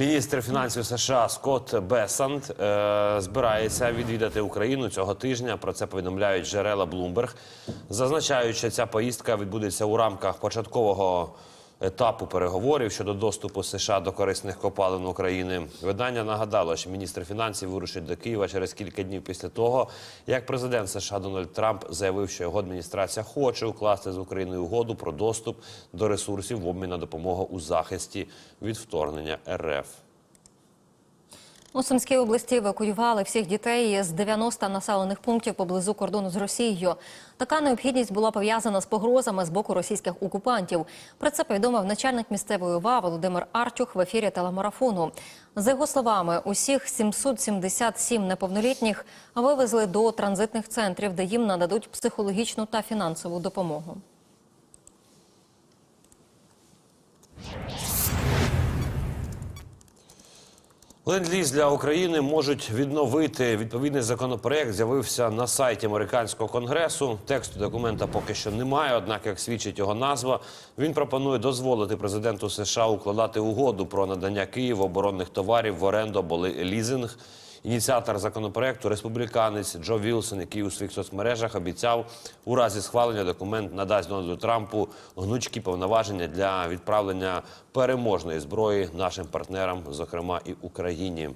Міністр фінансів США Скотт Бесант е, збирається відвідати Україну цього тижня. Про це повідомляють джерела Bloomberg. Зазначають, що ця поїздка відбудеться у рамках початкового етапу переговорів щодо доступу США до корисних копалин України. Видання нагадало, що міністр фінансів вирушить до Києва через кілька днів після того, як президент США Дональд Трамп заявив, що його адміністрація хоче укласти з Україною угоду про доступ до ресурсів в обмін на допомогу у захисті від вторгнення РФ. У Сумській області евакуювали всіх дітей з 90 населених пунктів поблизу кордону з Росією. Така необхідність була пов'язана з погрозами з боку російських окупантів. Про це повідомив начальник місцевої ОВА Володимир Арчух в ефірі телемарафону. За його словами, усіх 777 неповнолітніх вивезли до транзитних центрів, де їм нададуть психологічну та фінансову допомогу. Ленд-ліз для України можуть відновити. Відповідний законопроект з'явився на сайті американського конгресу. Тексту документа поки що немає. Однак, як свідчить його назва, він пропонує дозволити президенту США укладати угоду про надання Києву оборонних товарів в оренду або лізинг. Ініціатор законопроекту, республіканець Джо Вілсон, який у своїх соцмережах обіцяв у разі схвалення документ надасть Дональду Трампу гнучкі повноваження для відправлення переможної зброї нашим партнерам, зокрема і Україні.